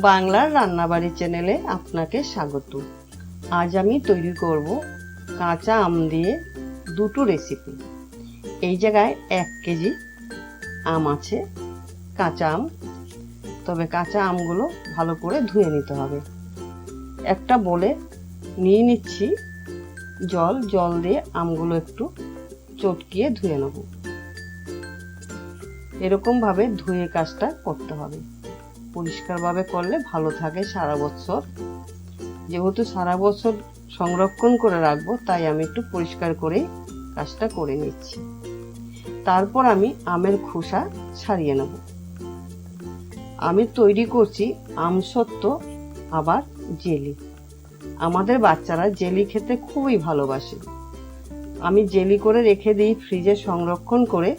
বাংলার রান্নাবাড়ি চ্যানেলে আপনাকে স্বাগত। আজ আমি তৈরি করব কাঁচা আম দিয়ে দুটো রেসিপি। এই জায়গায় এক কেজি আম আছে, কাঁচা আম। তবে কাঁচা আমগুলো ভালো করে ধুয়ে নিতে হবে। একটা বলে নিয়ে নিচ্ছি জল। জল দিয়ে আমগুলো একটু চটকিয়ে ধুয়ে নেব। এরকমভাবে ধুয়ে কাজটা করতে হবে। পরিষ্কারভাবে করলে ভালো থাকে সারা বছর। যেহেতু সারা বছর সংরক্ষণ করে রাখব, তাই আমি একটু পরিষ্কার করেই কাজটা করে নিচ্ছি। তারপর আমি আমের খোসা ছাড়িয়ে নেব। আমি তৈরি করছি আমসত্ত্ব আবার জেলি। আমাদের বাচ্চারা জেলি খেতে খুবই ভালোবাসে। আমি জেলি করে রেখে দিই ফ্রিজে সংরক্ষণ করে।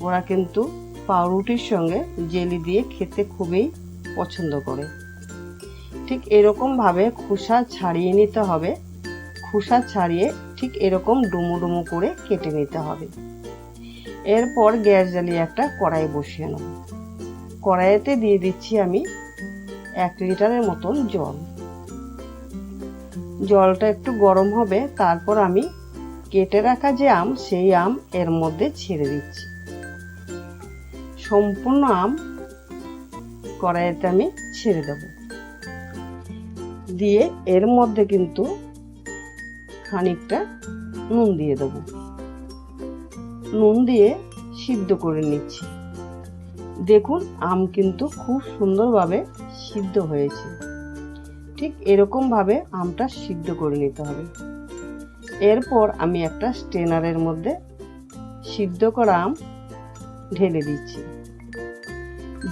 ওরা কিন্তু পাউরুটির সঙ্গে জেলি দিয়ে খেতে খুবই পছন্দ করে। ঠিক এরকমভাবে খোসা ছাড়িয়ে নিতে হবে। খোসা ছাড়িয়ে ঠিক এরকম ডুমো ডুমো করে কেটে নিতে হবে। এরপর গ্যাস জ্বালিয়ে একটা কড়াই বসিয়ে নেব। কড়াইতে দিয়ে দিচ্ছি আমি এক লিটারের মতন জল। জলটা একটু গরম হবে, তারপর আমি কেটে রাখা যে আম, সেই আম এর মধ্যে ছেড়ে দিচ্ছি। সম্পূর্ণ আম কড়াইতে আমি ছেড়ে দেব। দিয়ে এর মধ্যে কিন্তু খানিকটা নুন দিয়ে দেব। নুন দিয়ে সিদ্ধ করে নিচ্ছি। দেখুন, আম কিন্তু খুব সুন্দরভাবে সিদ্ধ হয়েছে। ঠিক এরকমভাবে আমটা সিদ্ধ করে নিতে হবে। এরপর আমি একটা স্টেনারের মধ্যে সিদ্ধ করা আম ঢেলে দিচ্ছি।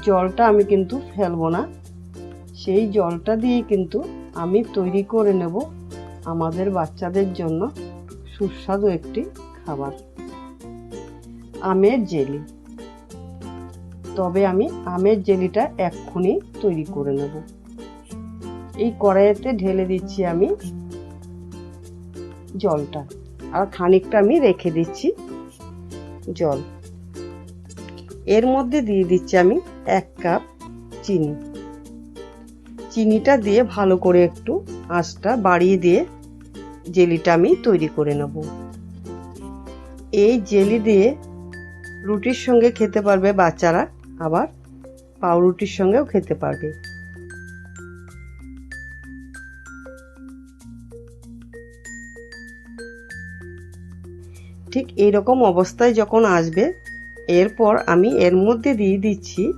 জলটা আমি কিন্তু ফেলব না। সেই জলটা দিয়ে কিন্তু আমি তৈরি করে নেব আমাদের বাচ্চাদের জন্য সুস্বাদু একটি খাবার। আমের জেলি। তবে আমি আমের জেলিটা এক্ষুনি তৈরি করে নেব। এই কড়াইতে ঢেলে দিচ্ছি আমি জলটা। আর খানিকটা আমি রেখে দিচ্ছি জল। এর মধ্যে দিয়ে দিচ্ছি আমি এক কাপ চিনি। চিনিটা দিয়ে ভালো করে একটু আঁচটা বাড়িয়ে দিয়ে জেলিটা আমি তৈরি করে নেব। এই জেলি দিয়ে রুটির সঙ্গে খেতে পারবে বাচ্চারা, আবার পাউরুটির সঙ্গেও খেতে পারবে। ঠিক এইরকম অবস্থায় যখন আসবে, এরপর আমি এর মধ্যে দিয়ে দিচ্ছি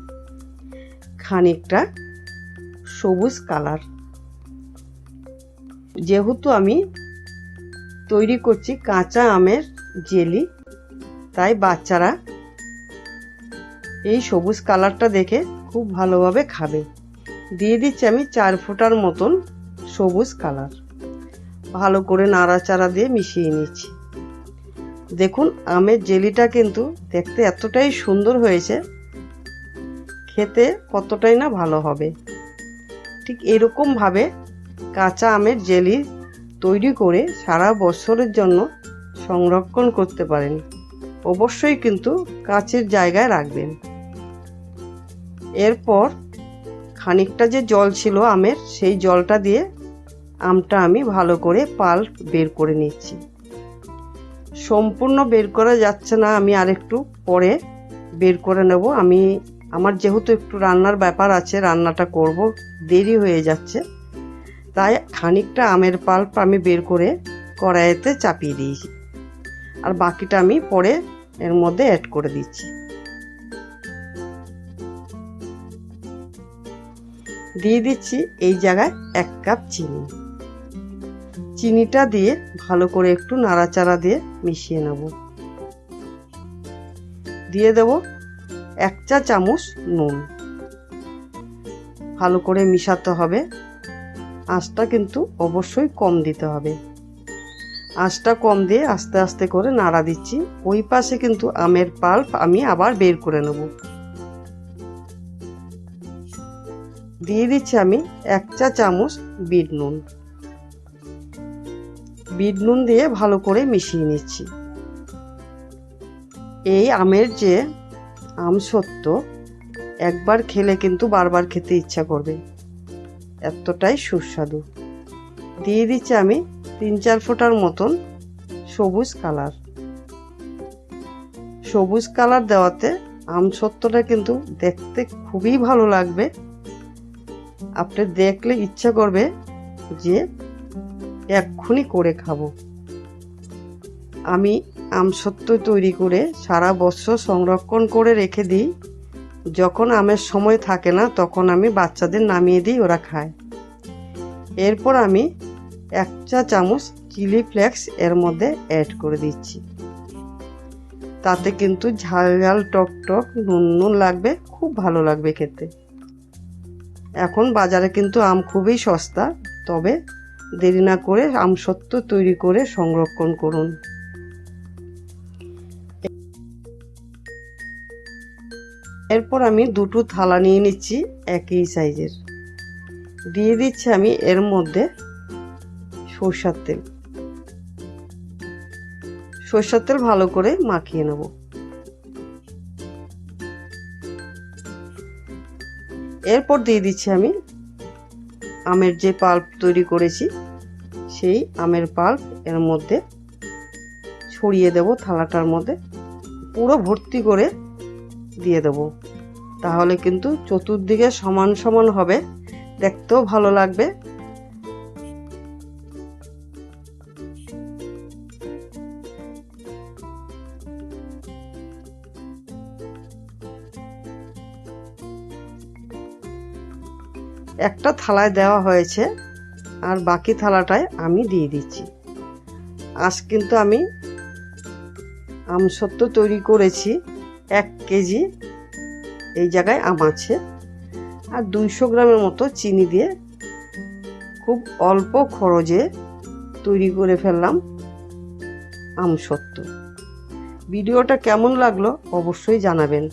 খানিকটা সবুজ কালার। যেহেতু আমি তৈরি করছি কাঁচা আমের জেলি, তাই বাচ্চারা এই সবুজ কালারটা দেখে খুব ভালোভাবে খাবে। দিয়ে দিচ্ছি আমি চার ফোঁটার মতন সবুজ কালার। ভালো করে নাড়াচাড়া দিয়ে মিশিয়ে নিচ্ছি। দেখুন, আমের জেলিটা কিন্তু দেখতে এতটাই সুন্দর হয়েছে। খেতে কতটাই না ভালো হবে। ঠিক এরকমভাবে কাঁচা আমের জেলি তৈরি করে সারা বছরের জন্য সংরক্ষণ করতে পারেন। অবশ্যই কিন্তু কাঁচের জায়গায় রাখবেন। এরপর খানিকটা যে জল ছিল আমের, সেই জলটা দিয়ে আমটা আমি ভালো করে পাল্প বের করে নিচ্ছি। সম্পূর্ণ বের করা যাচ্ছে না, আমি আরেকটু পরে বের করে নেব। আমি আমার যেহেতু একটু রান্নার ব্যাপার আছে, রান্নাটা করব, দেরি হয়ে যাচ্ছে। তাই খানিকটা আমের পাল্প আমি বের করে কড়াইতে চাপিয়ে দিয়েছি। আর বাকিটা আমি পরে এর মধ্যে অ্যাড করে দিচ্ছি। দিয়ে দিচ্ছি এই জায়গায় এক কাপ চিনি। চিনিটা দিয়ে ভালো করে একটু নাড়াচাড়া দিয়ে মিশিয়ে নেব। দিয়ে দেব এক চা চামচ নুন। ভালো করে মিশাতে হবে। আঁচটা কিন্তু অবশ্যই কম দিতে হবে। আঁচটা কম দিয়ে আস্তে আস্তে করে নাড়া দিচ্ছি। ওই পাশে কিন্তু আমের পাল্প আমি আবার বের করে নেব। দিয়ে দিচ্ছি আমি এক চা চামচ বিট নুন। বিট নুন দিয়ে ভালো করে মিশিয়ে নিচ্ছি। এই আমের যে আম সত্য, একবার খেলে কিন্তু বারবার খেতে ইচ্ছা করবে। এতটাই সুস্বাদু। দিয়ে দিচ্ছি আমি তিন চার ফোঁটার মতন সবুজ কালার। সবুজ কালার দেওয়াতে আমসত্ত্বটা কিন্তু দেখতে খুবই ভালো লাগবে। আপনি দেখলে ইচ্ছা করবে যে এক্ষুনি করে খাব। আমি আমসত্ত্ব তৈরি করে সারা বছর সংরক্ষণ করে রেখে দিই। যখন আমের সময় থাকে না, তখন আমি বাচ্চাদের নামিয়ে দিই, ওরা খায়। এরপর আমি এক চা চামচ চিলি ফ্লেক্স এর মধ্যে অ্যাড করে দিচ্ছি। তাতে কিন্তু ঝাল ঝাল, টক টক, নুন নুন লাগবে, খুব ভালো লাগবে খেতে। এখন বাজারে কিন্তু আম খুবই সস্তা, তবে দেরি না করে আমসত্ত্ব তৈরি করে সংরক্ষণ করুন। এরপর আমি দুটো থালা নিয়ে নিচ্ছি একই সাইজের। দিয়ে দিচ্ছি আমি এর মধ্যে সরষার তেল। সরষার তেল ভালো করে মাখিয়ে নেব। এরপর দিয়ে দিচ্ছি আমি আমের যে পাল্প তৈরি করেছি, সেই আমের পাল্প এর মধ্যে ছড়িয়ে দেব থালাটার মধ্যে। পুরো ভর্তি করে দিয়ে দেবো। তাহলে কিন্তু চতুর্দিকে সমান সমান হবে। দেখতেও ভালো লাগবে। একটা থালায় দেওয়া হয়েছে, আর বাকি থালাটায় আমি দিয়ে দিচ্ছি। আজ কিন্তু আমি আমসত্ত্ব তৈরি করেছি। এক কেজি এই জায়গায় আম আছে। আর দুইশো গ্রামের মতো চিনি দিয়ে খুব অল্প খরচে তৈরি করে ফেললাম আম সত্য ভিডিওটা কেমন লাগল অবশ্যই জানাবেন।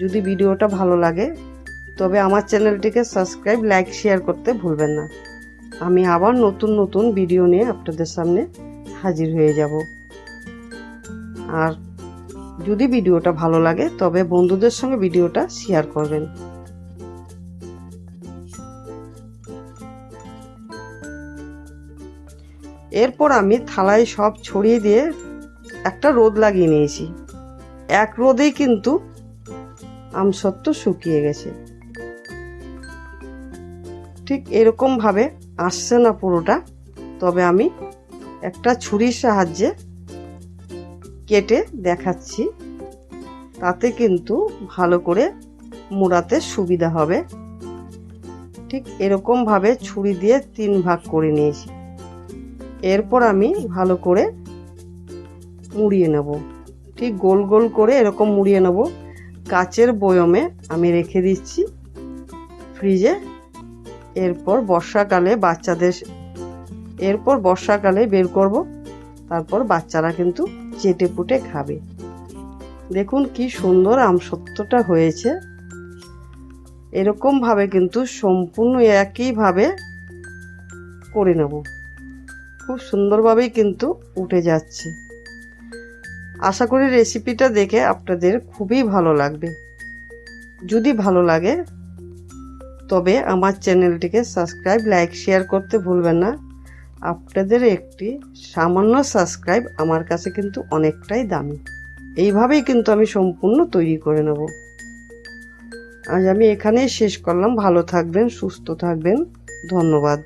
যদি ভিডিওটা ভালো লাগে, তবে আমার চ্যানেলটিকে সাবস্ক্রাইব, লাইক, শেয়ার করতে ভুলবেন না। আমি আবার নতুন নতুন ভিডিও নিয়ে আপনাদের সামনে হাজির হয়ে যাব। আর যদি ভিডিওটা ভালো লাগে, তবে বন্ধুদের সঙ্গে ভিডিওটা শেয়ার করবেন। এরপর আমি থালায় সব ছড়িয়ে দিয়ে একটা রোদ লাগিয়ে নিয়েছি। এক রোদেই কিন্তু আমসত্ত্ব শুকিয়ে গেছে। ঠিক এরকম ভাবে আসছে না পুরোটা, তবে আমি একটা ছুরির সাহায্যে কেটে দেখাচ্ছি। তাতে কিন্তু ভালো করে মোড়াতে সুবিধা হবে। ঠিক এরকমভাবে ছুরি দিয়ে তিন ভাগ করে নিয়েছি। এরপর আমি ভালো করে মুড়িয়ে নেব। ঠিক গোল গোল করে এরকম মুড়িয়ে নেব। কাচের বয়মে আমি রেখে দিচ্ছি ফ্রিজে। এরপর বর্ষাকালে বাচ্চাদের, এরপর বর্ষাকালে বের করব। তারপর বাচ্চারা কিন্তু চেটে পুটে খাবে। দেখুন কি সুন্দর আমসত্ত্বটা হয়েছে। এরকমভাবে কিন্তু সম্পূর্ণ একইভাবে করে নেব। খুব সুন্দরভাবেই কিন্তু উঠে যাচ্ছে। আশা করি রেসিপিটা দেখে আপনাদের খুবই ভালো লাগবে। যদি ভালো লাগে, তবে আমার চ্যানেলটিকে সাবস্ক্রাইব লাইক শেয়ার করতে ভুলবেন না। আপনাদের একটি সামান্য সাবস্ক্রাইব আমার কাছে কিন্তু অনেকটাই দামি। এইভাবেই কিন্তু আমি সম্পূর্ণ তৈরি করে নেব। আজ আমি এখানেই শেষ করলাম। ভালো থাকবেন, সুস্থ থাকবেন। ধন্যবাদ।